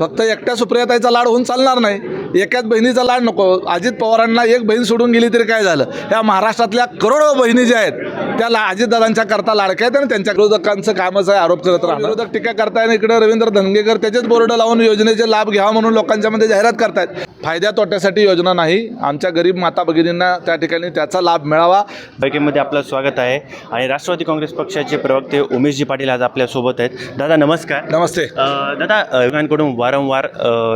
फक्त एकट्या सुप्रियाताईचा लाड होऊन चालणार नाही. एकाच बहिणीचा लाड नको. अजित पवारांना एक बहीण सोडून गेली तरी काय झालं? ह्या महाराष्ट्रातल्या करोडो बहिणी ज्या आहेत त्या ला अजितदादांच्या करता लाडक्या आहेत आणि त्यांच्या विरोधकांचं कामच आहे आरोप करत राहणार. विरोधक टीका करताय इकडे रवींद्र धनगेकर त्याचेच बोर्ड लावून योजनेचे लाभ घ्यावा म्हणून लोकांच्या मध्ये जाहिरात करतायत. फायद्या तोट्यासाठी योजना नाही. आमच्या गरीब माता भगिनींना त्या ठिकाणी त्याचा लाभ मिळावा. बैठकीमध्ये आपलं स्वागत आहे. आणि राष्ट्रवादी काँग्रेस पक्षाचे प्रवक्ते उमेशजी पाटील आज आपल्यासोबत आहेत. दादा नमस्कार. नमस्ते. दादा विरोधकांकडून वारंवार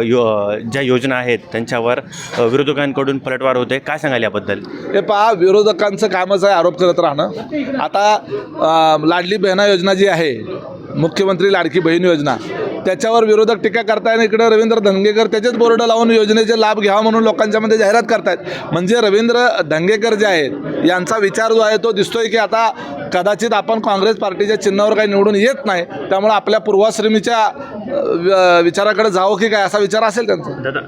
यो ज्या योजना आहेत त्यांच्यावर विरोधकांकडून पलटवार होते. काय सांगाल याबद्दल? हे पहा विरोधकांचं कामच आहे आरोप करत राहणं. आता लाडली बहिणा योजना जी आहे मुख्यमंत्री लाडकी बहीण योजना त्याच्यावर विरोधक टीका करताय आणि इकडे रवींद्र धंगेकर त्याचेच बोर्ड लावून योजनेचे लाभ घ्यावा म्हणून लोकांच्या मध्ये जाहिरात करतायत. म्हणजे रवींद्र धंगेकर जे आहेत यांचा विचार जो आहे तो दिसतोय की आता कदाचित आपण काँग्रेस पार्टीच्या चिन्हावर काही निवडून येत नाही. त्यामुळे आपल्या पूर्वाश्रमीच्या विचाराकडे जावं की काय असा विचार असेल त्यांचा? दादा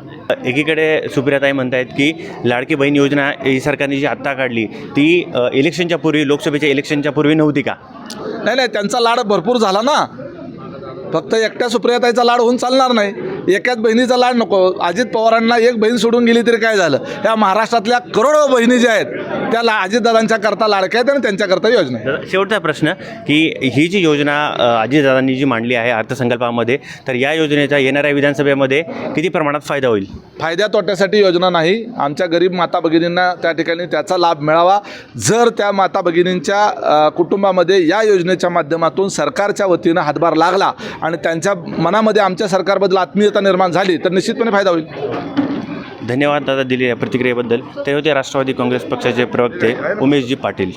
एकीकडे सुप्रियाताई म्हणतायत की लाडकी बहीण योजना ही सरकारने जी आत्ता काढली ती इलेक्शनच्या पूर्वी लोकसभेच्या इलेक्शनच्या पूर्वी नव्हती का? नाही नाही त्यांचा लाड भरपूर झाला ना. फक्त एकट्या सुप्रियाताईचा लाड होऊन चालणार नाही. एकाच बहिणीचा लाड नको. अजित पवारांना एक बहीण सोडून गेली तरी काय झालं? या महाराष्ट्रातल्या करोडो बहिणी ज्या आहेत त्या ला अजितदादांच्या करता लाडक्या आहेत आणि त्यांच्याकरता योजना आहे दादा, शेवटचा प्रश्न की ही जी योजना अ, अजितदादांनी जी मांडली आहे अर्थसंकल्पामध्ये तर या योजनेचा येणाऱ्या विधानसभेमध्ये किती प्रमाणात फायदा होईल? फायद्या तोट्यासाठी योजना नाही. आमच्या गरीब माता भगिनींना त्या ठिकाणी त्याचा लाभ मिळावा. जर त्या माता भगिनींच्या अ, कुटुंबामध्ये या योजनेच्या माध्यमातून सरकारच्या वतीनं हातभार लागला आणि त्यांच्या मनामध्ये आमच्या सरकारबद्दल आत्मीयता निर्माण झाली तर निश्चितपणे फायदा होईल. धन्यवाद दादा दिलेल्या प्रतिक्रियेबद्दल. ते होते राष्ट्रवादी काँग्रेस पक्षाचे प्रवक्ते उमेशजी पाटील.